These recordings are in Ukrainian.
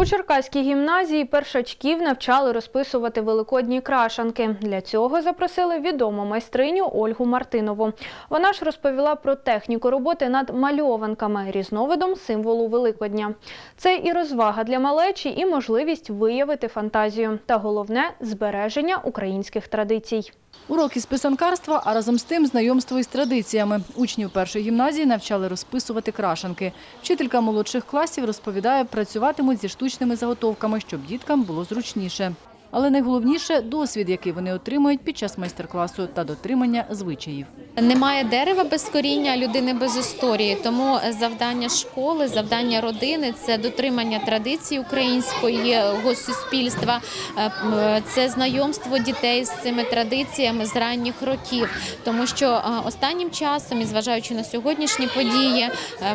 У Черкаській гімназії першачків навчали розписувати великодні крашанки. Для цього запросили відому майстриню Ольгу Мартинову. Вона ж розповіла про техніку роботи над мальованками, різновидом символу Великодня. Це і розвага для малечі, і можливість виявити фантазію. Та головне збереження українських традицій. Уроки з писанкарства, а разом з тим знайомство із традиціями. Учнів першої гімназії навчали розписувати крашанки. Вчителька молодших класів розповідає, працюватимуть зі штучними заготовками, щоб діткам було зручніше. Але найголовніше – досвід, який вони отримують під час майстер-класу та дотримання звичаїв. Немає дерева без коріння, людини без історії. Тому завдання школи, завдання родини це дотримання традицій української го суспільства, е, це знайомство дітей з цими традиціями з ранніх років. Тому що е, останнім часом, і зважаючи на сьогоднішні події, е,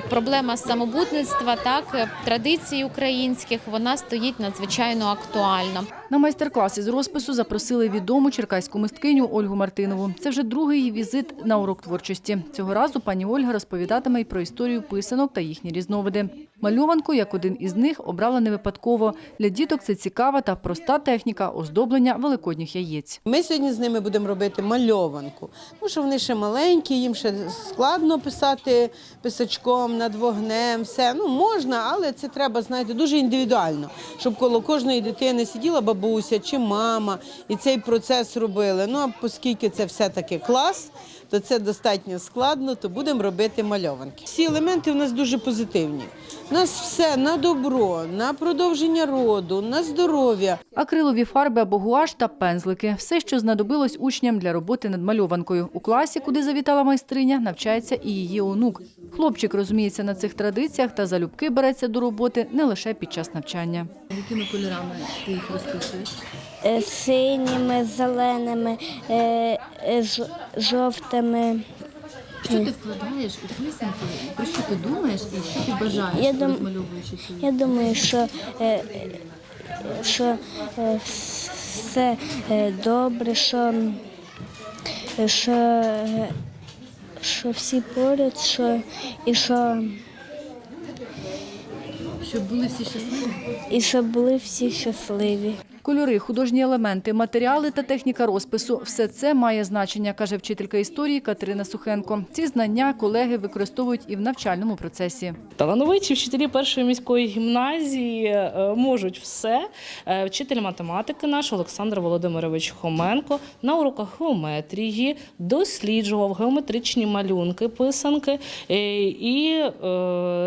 проблема самобутництва, так е, традицій українських, вона стоїть надзвичайно актуально. На майстер-клас із розпису запросили відому черкаську мисткиню Ольгу Мартинову. Це вже другий візит на урок творчості. Цього разу пані Ольга розповідатиме й про історію писанок та їхні різновиди. Мальованку, як один із них, обрала не випадково. Для діток це цікава та проста техніка оздоблення великодніх яєць. Ми сьогодні з ними будемо робити мальованку, тому що вони ще маленькі, їм ще складно писати писачком над вогнем. Все ну можна, але це треба знаєте дуже індивідуально, щоб коло кожної дитини сиділа бабуся чи мама і цей процес робили. Ну а оскільки це все таки клас. То це достатньо складно, то будемо робити мальованки. Всі елементи в нас дуже позитивні. У нас все на добро, на продовження роду, на здоров'я. Акрилові фарби або гуаш та пензлики – все, що знадобилось учням для роботи над мальованкою. У класі, куди завітала майстриня, навчається і її онук. Хлопчик розуміється на цих традиціях та залюбки береться до роботи не лише під час навчання. Якими кольорами ти їх розписуєш? е, синіми, зеленими, е, е. Що ти вкладаєш у писанки? Про що ти думаєш і що ти бажаєш, Я дум- розмальовуючи цю? Я думаю, що, е, е, що е, все е, добре, що, е, що, е, що всі поряд, що, і, що, Щоб були всі щасливі? і щоб були всі щасливі. Кольори, художні елементи, матеріали та техніка розпису – все це має значення, каже вчителька історії Катерина Сухенко. Ці знання колеги використовують і в навчальному процесі. Талановиті вчителі першої міської гімназії е, можуть все. Е, Вчитель математики наш Олександр Володимирович Хоменко на уроках геометрії досліджував геометричні малюнки, писанки е, і,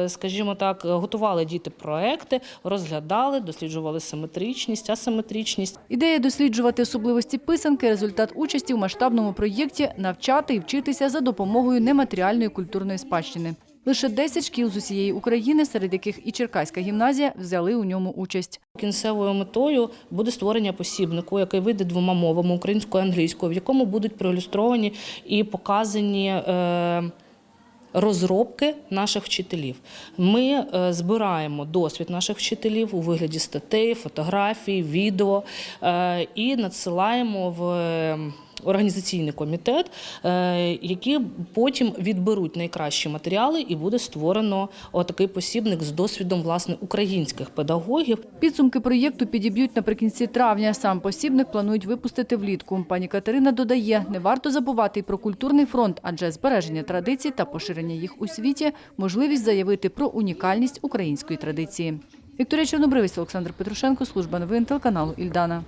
скажімо так, готували діти проекти, розглядали, досліджували симетричність, асиметричність. Ідея досліджувати особливості писанки – результат участі в масштабному проєкті «Навчати і вчитися за допомогою нематеріальної культурної спадщини». Лише 10 шкіл з усієї України, серед яких і Черкаська гімназія, взяли у ньому участь. Кінцевою метою буде створення посібнику, який вийде двома мовами українською і англійською, в якому будуть проілюстровані і показані. Е, Розробки наших вчителів. Ми е, збираємо досвід наших вчителів у вигляді статей, фотографій, відео е, і надсилаємо в е, організаційний комітет, е, які потім відберуть найкращі матеріали, і буде створено отакий посібник з досвідом власне українських педагогів. Підсумки проєкту підіб'ють наприкінці травня. Сам посібник планують випустити влітку. Пані Катерина додає, не варто забувати й про культурний фронт, адже збереження традицій та поширення їх у світі – можливість заявити про унікальність української традиції. Вікторія Чорнобривець, Олександр Петрушенко, служба новин телеканалу Ільдана.